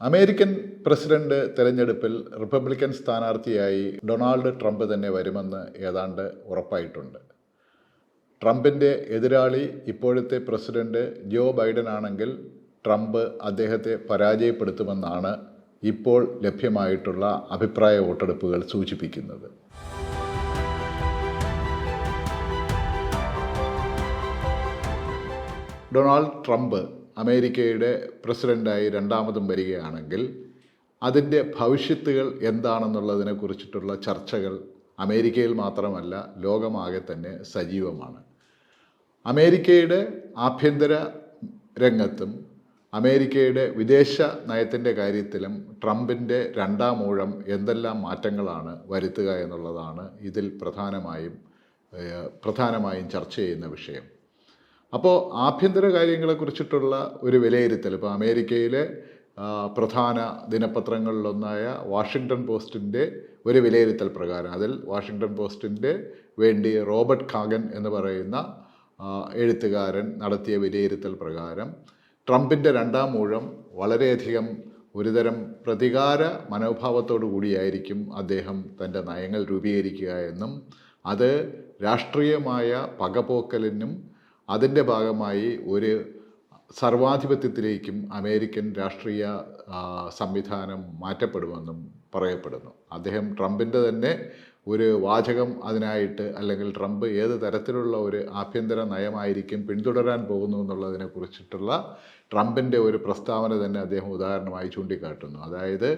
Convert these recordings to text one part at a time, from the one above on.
American president തെരഞ്ഞെടുപ്പിൽ Republican സ്ഥാനാർത്ഥിയായി Donald Trump തന്നെ വരുമെന്ന് ഏതാണ്ട് ഉറപ്പായിട്ടുണ്ട്. ട്രംപിന്റെ എതിരാളി ഇപ്പോഴത്തെ പ്രസിഡന്റ് ജോ ബൈഡൻ ആണെങ്കിൽ ട്രംപ് അദ്ദേഹത്തെ പരാജയപ്പെടുത്തുമെന്നാണ് ഇപ്പോൾ ലഭ്യമായിട്ടുള്ള അഭിപ്രായ വോട്ടെടുപ്പുകൾ സൂചിപ്പിക്കുന്നത്. ഡൊണാൾഡ് ട്രംപ് അമേരിക്കയുടെ പ്രസിഡന്റായി രണ്ടാമതും വരികയാണെങ്കിൽ അതിന്റെ ഭവിഷ്യത്തുകൾ എന്താണെന്നുള്ളതിനെ കുറിച്ചിട്ടുള്ള ചർച്ചകൾ അമേരിക്കയിൽ മാത്രമല്ല ലോകമാകെ തന്നെ സജീവമാണ്. അമേരിക്കയുടെ ആഭ്യന്തര രംഗത്തും അമേരിക്കയുടെ വിദേശ നയത്തിന്റെ കാര്യത്തിലും ട്രംപിന്റെ രണ്ടാം ഊഴം എന്തെല്ലാം മാറ്റങ്ങളാണ് വരുത്തുക എന്നുള്ളതാണ് ഇതിൽ പ്രധാനമായും പ്രധാനമായും ചർച്ച ചെയ്യുന്ന വിഷയം. അപ്പോൾ ആഭ്യന്തര കാര്യങ്ങളെക്കുറിച്ചിട്ടുള്ള ഒരു വിലയിരുത്തൽ. ഇപ്പോൾ അമേരിക്കയിലെ പ്രധാന ദിനപത്രങ്ങളിലൊന്നായ വാഷിങ്ടൺ പോസ്റ്റിന്റെ ഒരു വിലയിരുത്തൽ പ്രകാരം. അതിൽ വാഷിങ്ടൺ പോസ്റ്റിന്റെ വേണ്ടി റോബർട്ട് ഖാഗൻ എന്ന് പറയുന്ന എഴുത്തുകാരൻ നടത്തിയ വിലയിരുത്തൽ പ്രകാരം ട്രംപിന്റെ രണ്ടാം ഊഴം വളരെയധികം ഒരുതരം പ്രതികാര മനോഭാവത്തോടു കൂടിയായിരിക്കും അദ്ദേഹം തന്റെ നയങ്ങൾ രൂപീകരിക്കുക എന്നും അത് രാഷ്ട്രീയമായ പകപോക്കലിനും അതിന്റെ ഭാഗമായി ഒരു സർവാധിപത്യത്തിലേക്കും അമേരിക്കൻ രാഷ്ട്രീയ സംവിധാനം മാറ്റപ്പെടുമെന്നും പറയപ്പെടുന്നു. അദ്ദേഹം ട്രംപിന്റെ തന്നെ ഒരു വാചകം അതിനായിട്ട് അല്ലെങ്കിൽ ട്രംപ് ഏത് തരത്തിലുള്ള ഒരു ആഭ്യന്തര നയമായിരിക്കും പിന്തുടരാൻ പോകുന്നു എന്നുള്ളതിനെ കുറിച്ചിട്ടുള്ള ട്രംപിന്റെ ഒരു പ്രസ്താവന തന്നെ അദ്ദേഹം ഉദാഹരണമായി ചൂണ്ടിക്കാട്ടുന്നു. അതായത്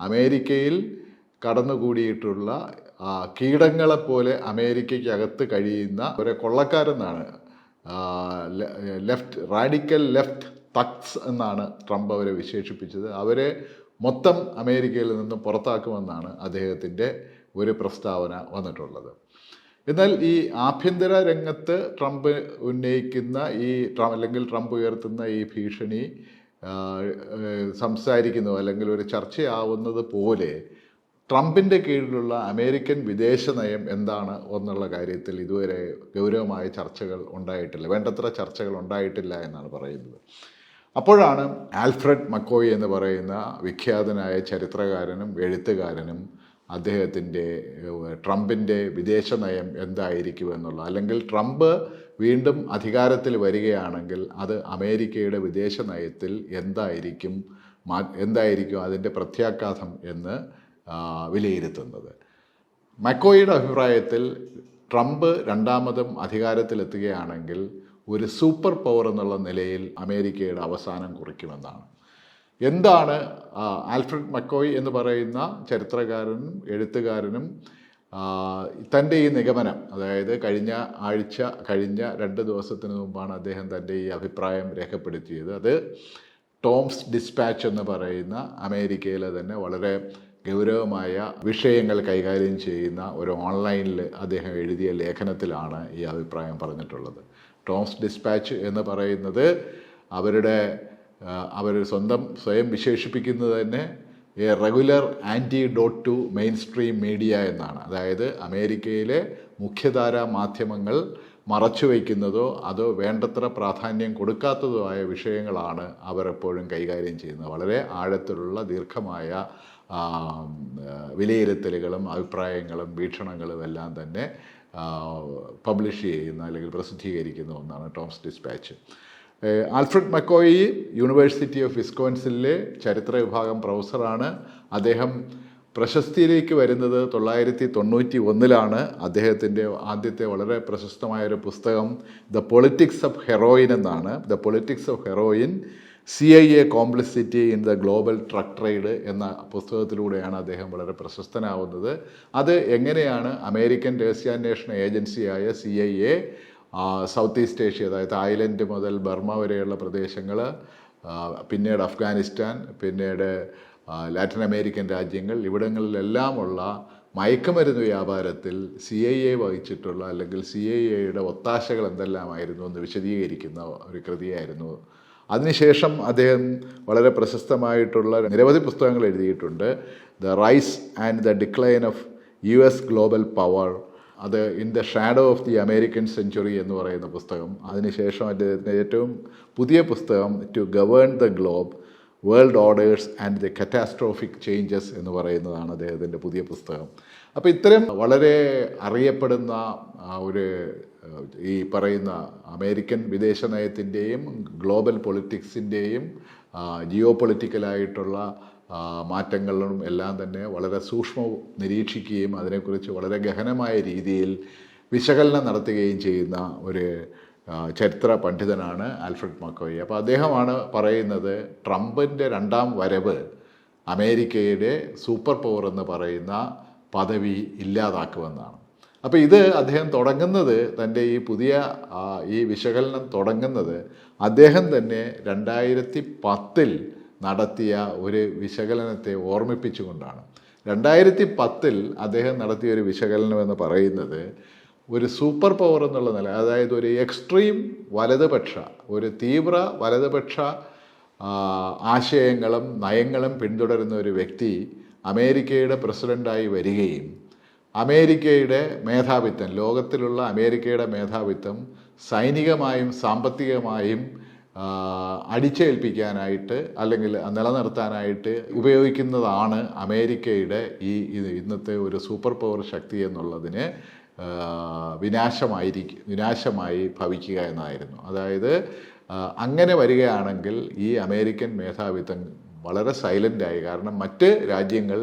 അമേരിക്കയിൽ കടന്നുകൂടിയിട്ടുള്ള കീടങ്ങളെപ്പോലെ അമേരിക്കയ്ക്കകത്ത് കഴിയുന്ന ഒരു കൊള്ളക്കാരെന്നാണ് ലെഫ്റ്റ് റാഡിക്കൽ ലെഫ്റ്റ് തക്സ് എന്നാണ് ട്രംപ് അവരെ വിശേഷിപ്പിച്ചത്. അവരെ മൊത്തം അമേരിക്കയിൽ നിന്ന് പുറത്താക്കുമെന്നാണ് അദ്ദേഹത്തിന്റെ ഒരു പ്രസ്താവന വന്നിട്ടുള്ളത്. എന്നാൽ ഈ ആഭ്യന്തര രംഗത്ത് ട്രംപ് ഉന്നയിക്കുന്ന ഈ അല്ലെങ്കിൽ ട്രംപ് ഉയർത്തുന്ന ഈ ഭീഷണി സംസാരിക്കുന്നു അല്ലെങ്കിൽ ഒരു ചർച്ചയാവുന്നത് പോലെ ട്രംപിന്റെ കീഴിലുള്ള അമേരിക്കൻ വിദേശ നയം എന്താണ് എന്നുള്ള കാര്യത്തിൽ ഇതുവരെ ഗൗരവമായ ചർച്ചകൾ ഉണ്ടായിട്ടില്ല. വേണ്ടത്ര ചർച്ചകൾ ഉണ്ടായിട്ടില്ല എന്നാണ് പറയുന്നത്. അപ്പോഴാണ് ആൽഫ്രഡ് മക്കോയി എന്ന് പറയുന്ന വിഖ്യാതനായ ചരിത്രകാരനും എഴുത്തുകാരനും അദ്ദേഹത്തിന്റെ ട്രംപിന്റെ വിദേശ നയം എന്തായിരിക്കും എന്നുള്ള അല്ലെങ്കിൽ ട്രംപ് വീണ്ടും അധികാരത്തിൽ വരികയാണെങ്കിൽ അത് അമേരിക്കയുടെ വിദേശ നയത്തിൽ എന്തായിരിക്കും എന്തായിരിക്കും അതിന്റെ പ്രത്യാഘാതം എന്ന് വിലയിരുത്തുന്നത്. മക്കോയുടെ അഭിപ്രായത്തിൽ ട്രംപ് രണ്ടാമതും അധികാരത്തിലെത്തുകയാണെങ്കിൽ ഒരു സൂപ്പർ പവർ എന്നുള്ള നിലയിൽ അമേരിക്കയുടെ അവസാനം കുറിക്കുമെന്നാണ്. എന്താണ് ആൽഫ്രഡ് മക്കോയ് എന്ന് പറയുന്ന ചരിത്രകാരനും എഴുത്തുകാരനും തന്റെ ഈ നിഗമനം അതായത് കഴിഞ്ഞ ആഴ്ച കഴിഞ്ഞ രണ്ട് ദിവസത്തിന് മുമ്പാണ് അദ്ദേഹം തന്റെ ഈ അഭിപ്രായം രേഖപ്പെടുത്തിയത്. അത് ടോംസ് ഡിസ്പാച്ച് എന്ന് പറയുന്ന അമേരിക്കയിലെ തന്നെ വളരെ ഗൗരവമായ വിഷയങ്ങൾ കൈകാര്യം ചെയ്യുന്ന ഒരു ഓൺലൈനിൽ അദ്ദേഹം എഴുതിയ ലേഖനത്തിലാണ് ഈ അഭിപ്രായം പറഞ്ഞിട്ടുള്ളത്. ടോംസ് ഡിസ്പാച്ച് എന്ന് പറയുന്നത് അവരുടെ അവർ സ്വന്തം സ്വയം വിശേഷിപ്പിക്കുന്നത് തന്നെ a regular antidote to mainstream media എന്നാണ്. അതായത് അമേരിക്കയിലെ മുഖ്യധാരാ മാധ്യമങ്ങൾ മറച്ചു വയ്ക്കുന്നതോ അതോ വേണ്ടത്ര പ്രാധാന്യം കൊടുക്കാത്തതോ ആയ വിഷയങ്ങളാണ് അവരെപ്പോഴും കൈകാര്യം ചെയ്യുന്നത്. വളരെ ആഴത്തിലുള്ള ദീർഘമായ വിലയിരുത്തലുകളും അഭിപ്രായങ്ങളും വീക്ഷണങ്ങളും എല്ലാം തന്നെ പബ്ലിഷ് ചെയ്യുന്ന അല്ലെങ്കിൽ പ്രസിദ്ധീകരിക്കുന്ന ഒന്നാണ് Tom's dispatch. Alfred McCoy university of വിസ്കോൻസിലെ ചരിത്ര വിഭാഗം പ്രൊഫസറാണ്. അദ്ദേഹം പ്രശസ്തിയിലേക്ക് വരുന്നത് തൊള്ളായിരത്തി തൊണ്ണൂറ്റി ഒന്നിലാണ് അദ്ദേഹത്തിന്റെ ആദ്യത്തെ വളരെ പ്രശസ്തമായൊരു പുസ്തകം ദ പൊളിറ്റിക്സ് ഓഫ് ഹെറോയിൻ എന്നാണ്. The politics of heroin C I A complicity in the global drug trade എന്ന പുസ്തകത്തിലൂടെയാണ് അദ്ദേഹം വളരെ പ്രശസ്തനാവുന്നത്. അത് എങ്ങനെയാണ് അമേരിക്കൻ രഹസ്യാന്വേഷണ ഏജൻസിയായ C I A South East Asia അതായത് തായ്ലൻഡ് മുതൽ ബർമ്മ വരെയുള്ള പ്രദേശങ്ങൾ പിന്നീട് അഫ്ഗാനിസ്ഥാൻ പിന്നീട് ലാറ്റിൻ അമേരിക്കൻ രാജ്യങ്ങൾ ഇവിടങ്ങളിലെല്ലാമുള്ള മയക്കുമരുന്ന് വ്യാപാരത്തിൽ സി ഐ എ വഹിച്ചിട്ടുള്ള അല്ലെങ്കിൽ സി ഐ എയുടെ ഒത്താശകൾ എന്തെല്ലാമായിരുന്നു എന്ന് വിശദീകരിക്കുന്ന ഒരു കൃതിയായിരുന്നു. അതിനുശേഷം അദ്ദേഹം വളരെ പ്രശസ്തമായിട്ടുള്ള നിരവധി പുസ്തകങ്ങൾ എഴുതിയിട്ടുണ്ട്. The rise and the decline of U S global power അത് in the shadow of the American century എന്ന് പറയുന്ന പുസ്തകം. അതിനുശേഷം അദ്ദേഹത്തിന്റെ ഏറ്റവും പുതിയ പുസ്തകം to govern the globe world orders and the catastrophic changes എന്ന് പറയുന്നതാണ് അദ്ദേഹത്തിന്റെ പുതിയ പുസ്തകം. അപ്പോൾ ഇത്തരം വളരെ അറിയപ്പെടുന്ന ഒരു ഈ പറയുന്ന അമേരിക്കൻ വിദേശ നയത്തിന്റെയും ഗ്ലോബൽ പൊളിറ്റിക്സിന്റെയും ജിയോ പൊളിറ്റിക്കലായിട്ടുള്ള മാറ്റങ്ങളും എല്ലാം തന്നെ വളരെ സൂക്ഷ്മ നിരീക്ഷിക്കുകയും അതിനെക്കുറിച്ച് വളരെ ഗഹനമായ രീതിയിൽ വിശകലനം നടത്തുകയും ചെയ്യുന്ന ഒരു ചരിത്ര പണ്ഡിതനാണ് ആൽഫ്രഡ് മക്കോയി. അപ്പോൾ അദ്ദേഹമാണ് പറയുന്നത് ട്രംപിന്റെ രണ്ടാം വരവ് അമേരിക്കയുടെ സൂപ്പർ പവർ എന്ന് പറയുന്ന പദവി ഇല്ലാതാക്കുമെന്നാണ്. അപ്പോൾ ഇത് അദ്ദേഹം തുടങ്ങുന്നത് തന്റെ ഈ പുതിയ ഈ വിശകലനം തുടങ്ങുന്നത് അദ്ദേഹം തന്നെ രണ്ടായിരത്തി പത്തിൽ നടത്തിയ ഒരു വിശകലനത്തെ ഓർമ്മിപ്പിച്ചുകൊണ്ടാണ്. രണ്ടായിരത്തി പത്തിൽ അദ്ദേഹം നടത്തിയ ഒരു വിശകലനം എന്ന് പറയുന്നത് ഒരു സൂപ്പർ പവർ എന്നുള്ള നില അതായത് ഒരു എക്സ്ട്രീം വലതുപക്ഷ ഒരു തീവ്ര വലതുപക്ഷ ആശയങ്ങളും നയങ്ങളും പിന്തുടരുന്ന ഒരു വ്യക്തി അമേരിക്കയുടെ പ്രസിഡന്റായി വരികയും അമേരിക്കയുടെ മേധാവിത്വം ലോകത്തിലുള്ള അമേരിക്കയുടെ മേധാവിത്വം സൈനികമായും സാമ്പത്തികമായും അടിച്ചേൽപ്പിക്കാനായിട്ട് അല്ലെങ്കിൽ നിലനിർത്താനായിട്ട് ഉപയോഗിക്കുന്നതാണ് അമേരിക്കയുടെ ഈ ഇന്നത്തെ ഒരു സൂപ്പർ പവർ ശക്തി എന്നുള്ളതിന് വിനാശമായിരിക്കും വിനാശമായി ഭവിക്കുക എന്നായിരുന്നു. അതായത് അങ്ങനെ വരികയാണെങ്കിൽ ഈ അമേരിക്കൻ മേധാവിത്വം വളരെ സൈലന്റായി കാരണം മറ്റ് രാജ്യങ്ങൾ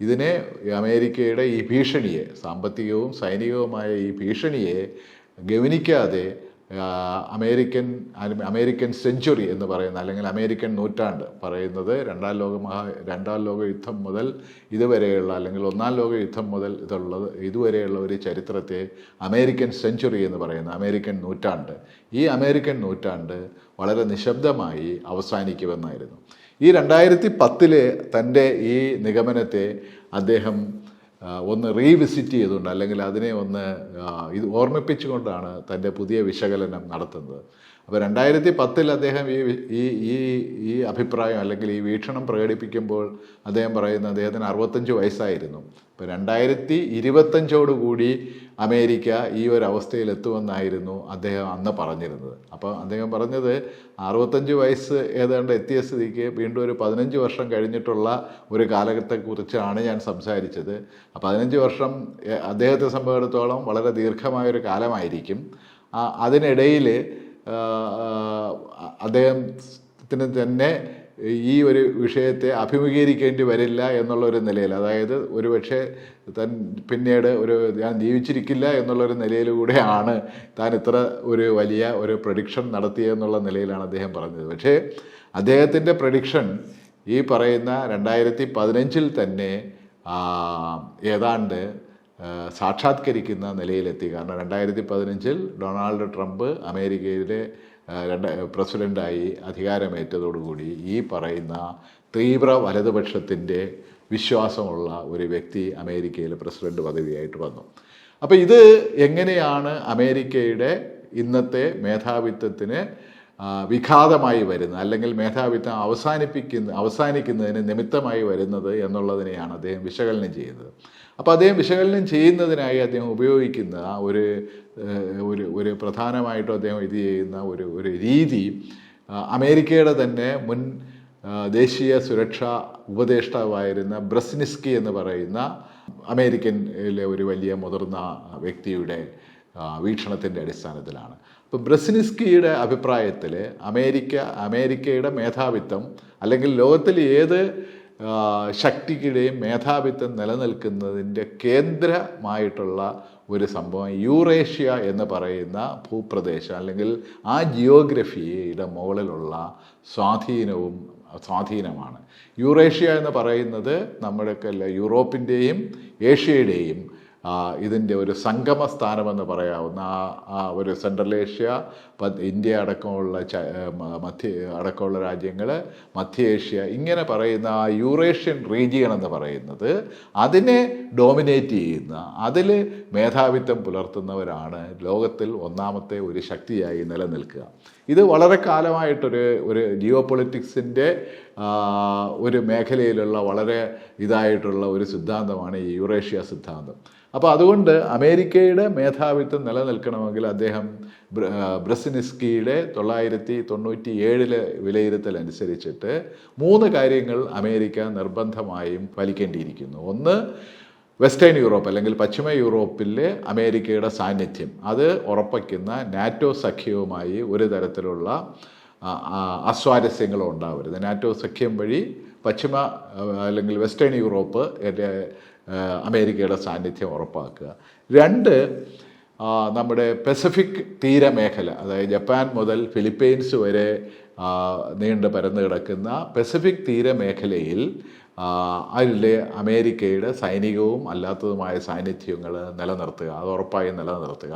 ഇതിനെ അമേരിക്കയുടെ ഈ ഭീഷണിയെ സാമ്പത്തികവും സൈനികവുമായ ഈ ഭീഷണിയെ ഗവനിക്കാതെ അമേരിക്കൻ അമേരിക്കൻ സെഞ്ചുറി എന്ന് പറയുന്ന അല്ലെങ്കിൽ അമേരിക്കൻ നൂറ്റാണ്ട് പറയുന്നത് രണ്ടാം ലോക മഹാ രണ്ടാം ലോക യുദ്ധം മുതൽ ഇതുവരെയുള്ള അല്ലെങ്കിൽ ഒന്നാം ലോക യുദ്ധം മുതൽ ഇതുള്ളത് ഇതുവരെയുള്ള ഒരു ചരിത്രത്തെ അമേരിക്കൻ സെഞ്ചുറി എന്ന് പറയുന്ന അമേരിക്കൻ നൂറ്റാണ്ട്. ഈ അമേരിക്കൻ നൂറ്റാണ്ട് വളരെ നിശബ്ദമായി അവസാനിക്കുമെന്നായിരുന്നു. ഈ രണ്ടായിരത്തി പത്തിലെ തന്റെ ഈ നിഗമനത്തെ അദ്ദേഹം ഒന്ന് റീവിസിറ്റ് ചെയ്തുകൊണ്ട് അല്ലെങ്കിൽ അതിനെ ഒന്ന് ഇത് ഓർമ്മിപ്പിച്ചുകൊണ്ടാണ് തന്റെ പുതിയ വിശകലനം നടത്തുന്നത്. അപ്പോൾ രണ്ടായിരത്തി പത്തിൽ അദ്ദേഹം ഈ ഈ ഈ ഈ അഭിപ്രായം അല്ലെങ്കിൽ ഈ വീക്ഷണം പ്രകടിപ്പിക്കുമ്പോൾ അദ്ദേഹം പറയുന്നത് അദ്ദേഹത്തിന് അറുപത്തഞ്ച് വയസ്സായിരുന്നു. അപ്പോൾ രണ്ടായിരത്തി ഇരുപത്തഞ്ചോടുകൂടി അമേരിക്ക ഈ ഒരു അവസ്ഥയിൽ എത്തുമെന്നായിരുന്നു അദ്ദേഹം അന്ന് പറഞ്ഞിരുന്നത്. അപ്പോൾ അദ്ദേഹം പറഞ്ഞത് അറുപത്തഞ്ച് വയസ്സ് ഏതാണ്ട് എത്തിയ സ്ഥിതിക്ക് വീണ്ടും ഒരു പതിനഞ്ച് വർഷം കഴിഞ്ഞിട്ടുള്ള ഒരു കാലഘട്ടത്തെക്കുറിച്ചാണ് ഞാൻ സംസാരിച്ചത്. ആ പതിനഞ്ച് വർഷം അദ്ദേഹത്തെ സംബന്ധിച്ചിടത്തോളം വളരെ ദീർഘമായൊരു കാലമായിരിക്കും. അതിനിടയിൽ അദ്ദേഹത്തിന് തന്നെ ഈ ഒരു വിഷയത്തെ അഭിമുഖീകരിക്കേണ്ടി വരില്ല എന്നുള്ള ഒരു നിലയിൽ അതായത് ഒരുപക്ഷെ താൻ പിന്നീട് ഒരു ഞാൻ ജീവിച്ചിരിക്കില്ല എന്നുള്ളൊരു നിലയിലൂടെയാണ് താൻ ഇത്ര ഒരു വലിയ ഒരു പ്രഡിക്ഷൻ നടത്തിയെന്നുള്ള നിലയിലാണ് അദ്ദേഹം പറഞ്ഞത്. പക്ഷേ അദ്ദേഹത്തിന്റെ പ്രഡിക്ഷൻ ഈ പറയുന്ന രണ്ടായിരത്തി പതിനഞ്ചിൽ തന്നെ ഏതാണ്ട് സാക്ഷാത്കരിക്കുന്ന നിലയിലെത്തി. കാരണം രണ്ടായിരത്തി പതിനഞ്ചിൽ ഡൊണാൾഡ് ട്രംപ് അമേരിക്കയിലെ രണ്ട് പ്രസിഡന്റായി അധികാരമേറ്റതോടുകൂടി ഈ പറയുന്ന തീവ്ര വലതുപക്ഷത്തിന്റെ വിശ്വാസമുള്ള ഒരു വ്യക്തി അമേരിക്കയിൽ പ്രസിഡന്റ് പദവിയായിട്ട് വന്നു. അപ്പോൾ ഇത് എങ്ങനെയാണ് അമേരിക്കയുടെ ഇന്നത്തെ മേധാവിത്വത്തിന് വിഘാതമായി വരുന്നത് അല്ലെങ്കിൽ മേധാവിത്വം അവസാനിപ്പിക്കുന്ന അവസാനിക്കുന്നതിന് നിമിത്തമായി വരുന്നത് എന്നുള്ളതിനെയാണ് അദ്ദേഹം വിശകലനം ചെയ്യുന്നത്. അപ്പോൾ അദ്ദേഹം വിശകലനം ചെയ്യുന്നതിനായി അദ്ദേഹം ഉപയോഗിക്കുന്ന ഒരു ഒരു ഒരു പ്രധാനമായിട്ടും അദ്ദേഹം ഇത് ചെയ്യുന്ന ഒരു ഒരു രീതി അമേരിക്കയുടെ തന്നെ മുൻ ദേശീയ സുരക്ഷാ ഉപദേഷ്ടാവായിരുന്ന ബ്രസ്നിസ്കി എന്ന് പറയുന്ന അമേരിക്കനിലെ ഒരു വലിയ മുതിർന്ന വ്യക്തിയുടെ വീക്ഷണത്തിന്റെ അടിസ്ഥാനത്തിലാണ്. അപ്പോൾ ബ്രസ്നിസ്കിയുടെ അഭിപ്രായത്തിൽ അമേരിക്ക അമേരിക്കയുടെ മേധാവിത്വം അല്ലെങ്കിൽ ലോകത്തിൽ ഏത് ശക്തിക്കിടെയും മേധാവിത്വം നിലനിൽക്കുന്നതിന്റെ കേന്ദ്രമായിട്ടുള്ള ഒരു സംഭവം യൂറേഷ്യ എന്ന് പറയുന്ന ഭൂപ്രദേശം അല്ലെങ്കിൽ ആ ജിയോഗ്രഫിയുടെ മുകളിലുള്ള സ്വാധീനവും സ്വാധീനമാണ്. യൂറേഷ്യ എന്ന് പറയുന്നത് നമ്മുടെയൊക്കെ യൂറോപ്പിന്റെയും ഏഷ്യയുടെയും ഇതിന്റെ ഒരു സംഗമ സ്ഥാനമെന്ന് പറയാവുന്ന ആ ഒരു സെൻട്രൽ ഏഷ്യ ഇന്ത്യ അടക്കമുള്ള മധ്യ അടക്കമുള്ള രാജ്യങ്ങൾ മധ്യ ഏഷ്യ ഇങ്ങനെ പറയുന്ന ആ യൂറേഷ്യൻ റീജിയൻ എന്ന് പറയുന്നത് അതിനെ ഡോമിനേറ്റ് ചെയ്യുന്ന അതിൽ മേധാവിത്വം പുലർത്തുന്നവരാണ് ലോകത്തിൽ ഒന്നാമത്തെ ഒരു ശക്തിയായി നിലനിൽക്കുക. ഇത് വളരെ കാലമായിട്ടൊരു ഒരു ജിയോ പൊളിറ്റിക്സിന്റെ ഒരു മേഖലയിലുള്ള വളരെ ഇതായിട്ടുള്ള ഒരു സിദ്ധാന്തമാണ് ഈ യൂറേഷ്യ സിദ്ധാന്തം. അപ്പോൾ അതുകൊണ്ട് അമേരിക്കയുടെ മേധാവിത്വം നിലനിൽക്കണമെങ്കിൽ അദ്ദേഹം ബ്രസിനിസ്കിയുടെ തൊള്ളായിരത്തി തൊണ്ണൂറ്റി ഏഴിലെ വിലയിരുത്തൽ അനുസരിച്ചിട്ട് മൂന്ന് കാര്യങ്ങൾ അമേരിക്ക നിർബന്ധമായും പാലിക്കേണ്ടിയിരിക്കുന്നു. ഒന്ന് വെസ്റ്റേൺ യൂറോപ്പ് അല്ലെങ്കിൽ പശ്ചിമ യൂറോപ്പിലെ അമേരിക്കയുടെ സാന്നിധ്യം. അത് ഉറപ്പിക്കുന്ന നാറ്റോ സഖ്യവുമായി ഒരു തരത്തിലുള്ള അസ്വാരസ്യങ്ങളും ഉണ്ടാവരുത്. നാറ്റോ സഖ്യം വഴി പശ്ചിമ അല്ലെങ്കിൽ വെസ്റ്റേൺ യൂറോപ്പ് അമേരിക്കയുടെ സാന്നിധ്യം ഉറപ്പാക്കുക. രണ്ട് നമ്മുടെ പെസഫിക് തീരമേഖല അതായത് ജപ്പാൻ മുതൽ ഫിലിപ്പീൻസ് വരെ നീണ്ടു പരന്നു കിടക്കുന്ന പെസഫിക് തീരമേഖലയിൽ അതിലെ അമേരിക്കയുടെ സൈനികവും അല്ലാത്തതുമായ സാന്നിധ്യങ്ങൾ നിലനിർത്തുക അത് ഉറപ്പായും നിലനിർത്തുക.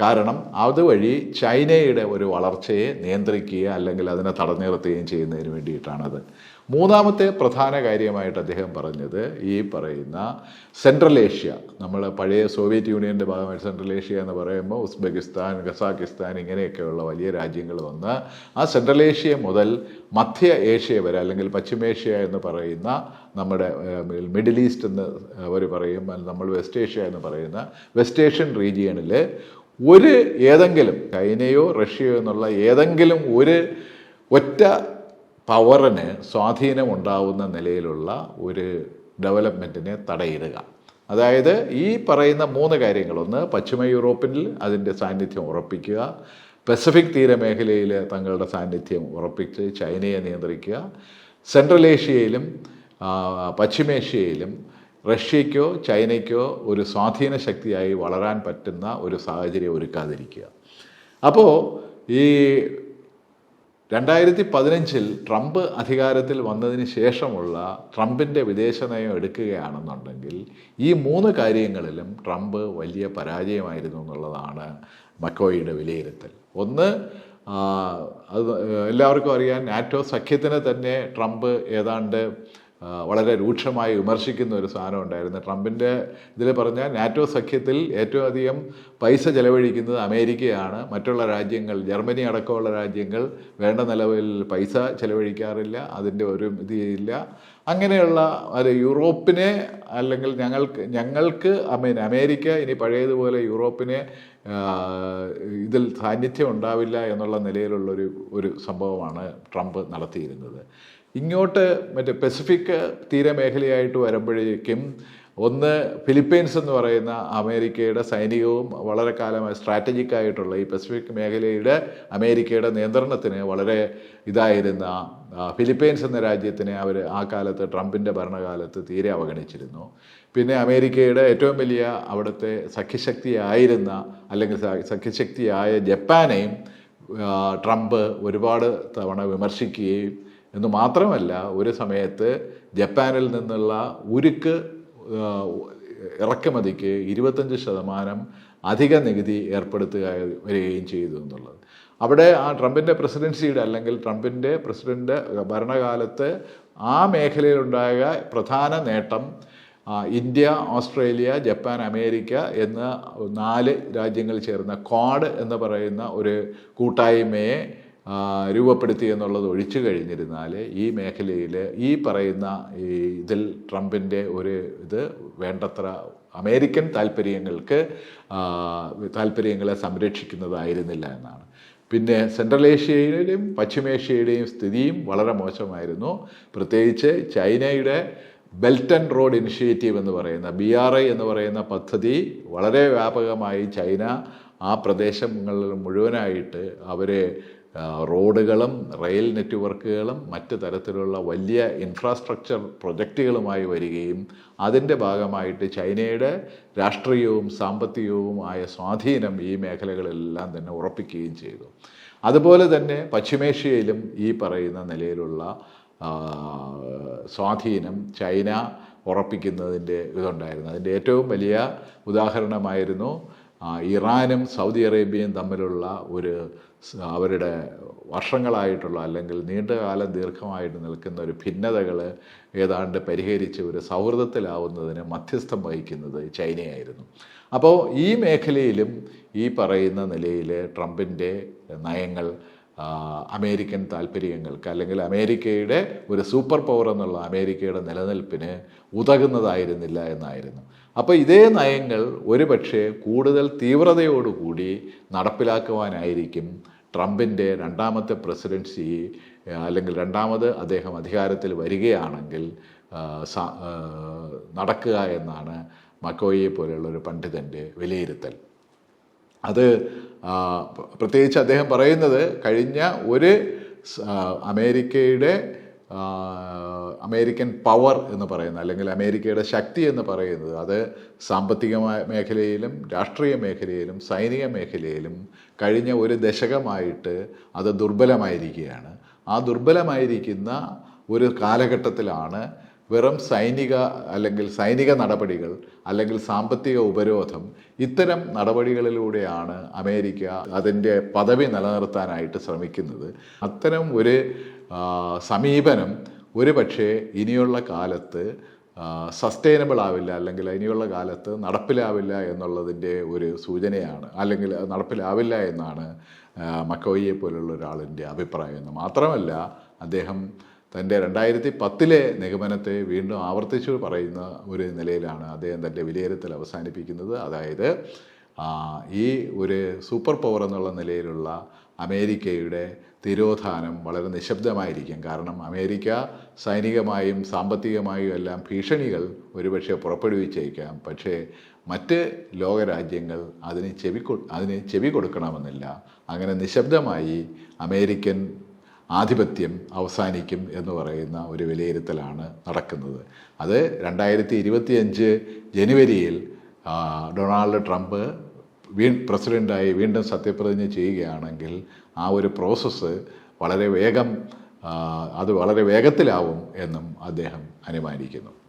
കാരണം അതുവഴി ചൈനയുടെ ഒരു വളർച്ചയെ നിയന്ത്രിക്കുക അല്ലെങ്കിൽ അതിനെ തടഞ്ഞു ചെയ്യുന്നതിന് വേണ്ടിയിട്ടാണത്. മൂന്നാമത്തെ പ്രധാന കാര്യമായിട്ട് അദ്ദേഹം പറഞ്ഞത് ഈ പറയുന്ന സെൻട്രൽ ഏഷ്യ നമ്മൾ പഴയ സോവിയറ്റ് യൂണിയന്റെ ഭാഗമായിട്ട് സെൻട്രൽ ഏഷ്യ എന്ന് പറയുമ്പോൾ ഉസ്ബെക്കിസ്ഥാൻ ഖസാക്കിസ്ഥാൻ ഇങ്ങനെയൊക്കെയുള്ള വലിയ രാജ്യങ്ങൾ വന്ന് ആ സെൻട്രൽ ഏഷ്യ മുതൽ മധ്യ ഏഷ്യ വരെ അല്ലെങ്കിൽ പശ്ചിമേഷ്യ എന്ന് പറയുന്ന നമ്മുടെ മിഡിൽ ഈസ്റ്റ് എന്ന് അവർ പറയും നമ്മൾ വെസ്റ്റ് ഏഷ്യ എന്ന് പറയുന്ന വെസ്റ്റ് ഏഷ്യൻ റീജിയണിൽ ഒരു ഏതെങ്കിലും ചൈനയോ റഷ്യയോ എന്നുള്ള ഏതെങ്കിലും ഒരു ഒറ്റ പവറിന് സ്വാധീനമുണ്ടാവുന്ന നിലയിലുള്ള ഒരു ഡെവലപ്മെന്റിനെ തടയിടുക. അതായത് ഈ പറയുന്ന മൂന്ന് കാര്യങ്ങൾ ഒന്ന് പശ്ചിമ യൂറോപ്പിൽ അതിന്റെ സാന്നിധ്യം ഉറപ്പിക്കുക പസഫിക് തീരമേഖലയിൽ തങ്ങളുടെ സാന്നിധ്യം ഉറപ്പിച്ച് ചൈനയെ നിയന്ത്രിക്കുക സെൻട്രൽ ഏഷ്യയിലും പശ്ചിമേഷ്യയിലും റഷ്യയ്ക്കോ ചൈനയ്ക്കോ ഒരു സ്വാധീന ശക്തിയായി വളരാൻ പറ്റുന്ന ഒരു സാഹചര്യം ഒരുക്കാതിരിക്കുക. അപ്പോൾ ഈ രണ്ടായിരത്തി പതിനഞ്ചിൽ ട്രംപ് അധികാരത്തിൽ വന്നതിന് ശേഷമുള്ള ട്രംപിന്റെ വിദേശ നയം എടുക്കുകയാണെന്നുണ്ടെങ്കിൽ ഈ മൂന്ന് കാര്യങ്ങളിലും ട്രംപ് വലിയ പരാജയമായിരുന്നു എന്നുള്ളതാണ് മക്കോയിയുടെ വിലയിരുത്തൽ. ഒന്ന് അത് എല്ലാവർക്കും അറിയാൻ നാറ്റോ സഖ്യത്തിന് തന്നെ ട്രംപ് ഏതാണ്ട് വളരെ രൂക്ഷമായി വിമർശിക്കുന്ന ഒരു സാധനം ഉണ്ടായിരുന്നു. ട്രംപിന്റെ ഇതിൽ പറഞ്ഞാൽ നാറ്റോ സഖ്യത്തിൽ ഏറ്റവും അധികം പൈസ ചെലവഴിക്കുന്നത് അമേരിക്കയാണ്. മറ്റുള്ള രാജ്യങ്ങൾ ജർമ്മനി അടക്കമുള്ള രാജ്യങ്ങൾ വേണ്ട നിലവിൽ പൈസ ചെലവഴിക്കാറില്ല അതിന്റെ ഒരു ഇതില്ല അങ്ങനെയുള്ള അത് യൂറോപ്പിനെ അല്ലെങ്കിൽ ഞങ്ങൾക്ക് ഞങ്ങൾക്ക് അമീൻ അമേരിക്ക ഇനി പഴയതുപോലെ യൂറോപ്പിനെ ഇതിൽ സാന്നിധ്യം ഉണ്ടാവില്ല എന്നുള്ള നിലയിലുള്ളൊരു ഒരു സംഭവമാണ് ട്രംപ് നടത്തിയിരുന്നത്. ഇങ്ങോട്ട് മറ്റേ പസഫിക് തീരമേഖലയായിട്ട് വരുമ്പോഴേക്കും ഒന്ന് ഫിലിപ്പീൻസ് എന്ന് പറയുന്ന അമേരിക്കയുടെ സൈനികവും വളരെ കാലമായി സ്ട്രാറ്റജിക് ആയിട്ടുള്ള ഈ പസഫിക് മേഖലയുടെ അമേരിക്കയുടെ നിയന്ത്രണത്തിന് വളരെ ഇതായിരുന്ന ഫിലിപ്പീൻസ് എന്ന രാജ്യത്തിനെ അവർ ആ കാലത്ത് ട്രംപിന്റെ ഭരണകാലത്ത് തീരെ അവഗണിച്ചിരുന്നു. പിന്നെ അമേരിക്കയുടെ ഏറ്റവും വലിയ അവിടുത്തെ സഖ്യശക്തിയായിരുന്ന അല്ലെങ്കിൽ സഖ്യശക്തിയായ ജപ്പാനെയും ട്രംപ് ഒരുപാട് തവണ വിമർശിക്കുകയും എന്ന് മാത്രമല്ല ഒരു സമയത്ത് ജപ്പാനിൽ നിന്നുള്ള ഉരുക്ക് ഇറക്കുമതിക്ക് ഇരുപത്തഞ്ച് ശതമാനം അധിക നികുതി ഏർപ്പെടുത്തുക വരികയും ചെയ്തു എന്നുള്ളത്. അവിടെ ആ ട്രംപിന്റെ പ്രസിഡൻസിയുടെ അല്ലെങ്കിൽ ട്രംപിന്റെ പ്രസിഡന്റ് ഭരണകാലത്ത് ആ മേഖലയിലുണ്ടായ പ്രധാന നേട്ടം ഇന്ത്യ ഓസ്ട്രേലിയ ജപ്പാൻ അമേരിക്ക എന്ന നാല് രാജ്യങ്ങൾ ചേർന്ന ക്വാഡ് എന്ന് പറയുന്ന ഒരു കൂട്ടായ്മയെ രൂപപ്പെടുത്തി എന്നുള്ളത് ഒഴിച്ചു കഴിഞ്ഞിരുന്നാൽ ഈ മേഖലയിൽ ഈ പറയുന്ന ഈ ഇതിൽ ട്രംപിന്റെ ഒരു ഇത് വേണ്ടത്ര അമേരിക്കൻ താല്പര്യങ്ങൾക്ക് താല്പര്യങ്ങളെ സംരക്ഷിക്കുന്നതായിരുന്നില്ല എന്നാണ്. പിന്നെ സെൻട്രൽ ഏഷ്യയിലെയും പശ്ചിമേഷ്യയുടെയും സ്ഥിതിയും വളരെ മോശമായിരുന്നു. പ്രത്യേകിച്ച് ചൈനയുടെ ബെൽറ്റ് ആൻഡ് റോഡ് ഇനിഷ്യേറ്റീവ് എന്ന് പറയുന്ന ബി ആർ ഐ എന്ന് പറയുന്ന പദ്ധതി വളരെ വ്യാപകമായി ചൈന ആ പ്രദേശങ്ങളിൽ മുഴുവനായിട്ട് അവരെ റോഡുകളും റെയിൽ നെറ്റ്വർക്കുകളും മറ്റ് തരത്തിലുള്ള വലിയ ഇൻഫ്രാസ്ട്രക്ചർ പ്രൊജക്റ്റുകളുമായി വരികയും അതിന്റെ ഭാഗമായിട്ട് ചൈനയുടെ രാഷ്ട്രീയവും സാമ്പത്തികവുമായ സ്വാധീനം ഈ മേഖലകളിലെല്ലാം തന്നെ ഉറപ്പിക്കുകയും ചെയ്തു. അതുപോലെ തന്നെ പശ്ചിമേഷ്യയിലും ഈ പറയുന്ന നിലയിലുള്ള സ്വാധീനം ചൈന ഉറപ്പിക്കുന്നതിന്റെ ഇതുണ്ടായിരുന്നു. അതിന്റെ ഏറ്റവും വലിയ ഉദാഹരണമായിരുന്നു ഇറാനും സൗദി അറേബ്യയും തമ്മിലുള്ള ഒരു അവരുടെ വർഷങ്ങളായിട്ടുള്ള അല്ലെങ്കിൽ നീണ്ടകാലം ദീർഘമായിട്ട് നിൽക്കുന്ന ഒരു ഭിന്നതകൾ ഏതാണ്ട് പരിഹരിച്ച് ഒരു സൗഹൃദത്തിലാവുന്നതിന് മധ്യസ്ഥം വഹിക്കുന്നത് ചൈനയായിരുന്നു. അപ്പോൾ ഈ മേഖലയിലും ഈ പറയുന്ന നിലയിൽ ട്രംപിന്റെ നയങ്ങൾ അമേരിക്കൻ താല്പര്യങ്ങൾക്ക് അല്ലെങ്കിൽ അമേരിക്കയുടെ ഒരു സൂപ്പർ പവർ എന്നുള്ള അമേരിക്കയുടെ നിലനിൽപ്പിന് ഉതകുന്നതായിരുന്നില്ല എന്നായിരുന്നു. അപ്പോൾ ഇതേ നയങ്ങൾ ഒരുപക്ഷെ കൂടുതൽ തീവ്രതയോടുകൂടി നടപ്പിലാക്കുവാനായിരിക്കും ട്രംപിന്റെ രണ്ടാമത്തെ പ്രസിഡൻസി അല്ലെങ്കിൽ രണ്ടാമത് അദ്ദേഹം അധികാരത്തിൽ വരികയാണെങ്കിൽ നടക്കുക എന്നാണ് മക്കോയെ പോലെയുള്ള ഒരു പണ്ഡിതന്റെ വിലയിരുത്തൽ. അത് പ്രത്യേകിച്ച് അദ്ദേഹം പറയുന്നത് കഴിഞ്ഞ ഒരു അമേരിക്കയുടെ അമേരിക്കൻ പവർ എന്ന് പറയുന്ന അല്ലെങ്കിൽ അമേരിക്കയുടെ ശക്തി എന്ന് പറയുന്നത് അത് സാമ്പത്തിക മേഖലയിലും രാഷ്ട്രീയ മേഖലയിലും സൈനിക മേഖലയിലും കഴിഞ്ഞ ഒരു ദശകമായിട്ട് അത് ദുർബലമായിരിക്കുകയാണ്. ആ ദുർബലമായിരിക്കുന്ന ഒരു കാലഘട്ടത്തിലാണ് വെറും സൈനിക അല്ലെങ്കിൽ സൈനിക നടപടികൾ അല്ലെങ്കിൽ സാമ്പത്തിക ഉപരോധം ഇത്തരം നടപടികളിലൂടെയാണ് അമേരിക്ക അതിന്റെ പദവി നിലനിർത്താനായിട്ട് ശ്രമിക്കുന്നത്. അത്തരം ഒരു സമീപനം ഒരു പക്ഷേ ഇനിയുള്ള കാലത്ത് സസ്റ്റൈനബിൾ ആവില്ല അല്ലെങ്കിൽ ഇനിയുള്ള കാലത്ത് നടപ്പിലാവില്ല എന്നുള്ളതിന്റെ ഒരു സൂചനയാണ്. അല്ലെങ്കിൽ നടപ്പിലാവില്ല എന്നാണ് മക്കോയിയെ പോലുള്ള ഒരാളിന്റെ അഭിപ്രായം എന്ന് മാത്രമല്ല അദ്ദേഹം തന്റെ രണ്ടായിരത്തി പത്തിലെ നിഗമനത്തെ വീണ്ടും ആവർത്തിച്ചു പറയുന്ന ഒരു നിലയിലാണ് അദ്ദേഹം തന്റെ വിലയിരുത്തൽ അവസാനിപ്പിക്കുന്നത്. അതായത് ഈ ഒരു സൂപ്പർ പവർ എന്നുള്ള നിലയിലുള്ള അമേരിക്കയുടെ തിരോധാനം വളരെ നിശബ്ദമായിരിക്കും. കാരണം അമേരിക്ക സൈനികമായും സാമ്പത്തികമായും എല്ലാം ഭീഷണികൾ ഒരുപക്ഷെ പുറപ്പെടുവിച്ചേക്കാം. പക്ഷേ മറ്റ് ലോകരാജ്യങ്ങൾ അതിന് ചെവി അതിന് ചെവി കൊടുക്കണമെന്നില്ല. അങ്ങനെ നിശബ്ദമായി അമേരിക്കൻ ആധിപത്യം അവസാനിക്കും എന്ന് പറയുന്ന ഒരു വിലയിരുത്തലാണ് നടക്കുന്നത്. അത് രണ്ടായിരത്തി ഇരുപത്തിയഞ്ച് ജനുവരിയിൽ ഡൊണാൾഡ് ട്രംപ് വീ പ്രസിഡന്റായി വീണ്ടും സത്യപ്രതിജ്ഞ ചെയ്യുകയാണെങ്കിൽ ആ ഒരു പ്രോസസ്സ് വളരെ വേഗം അത് വളരെ വേഗത്തിലാവും എന്നും അദ്ദേഹം അനുമാനിക്കുന്നു.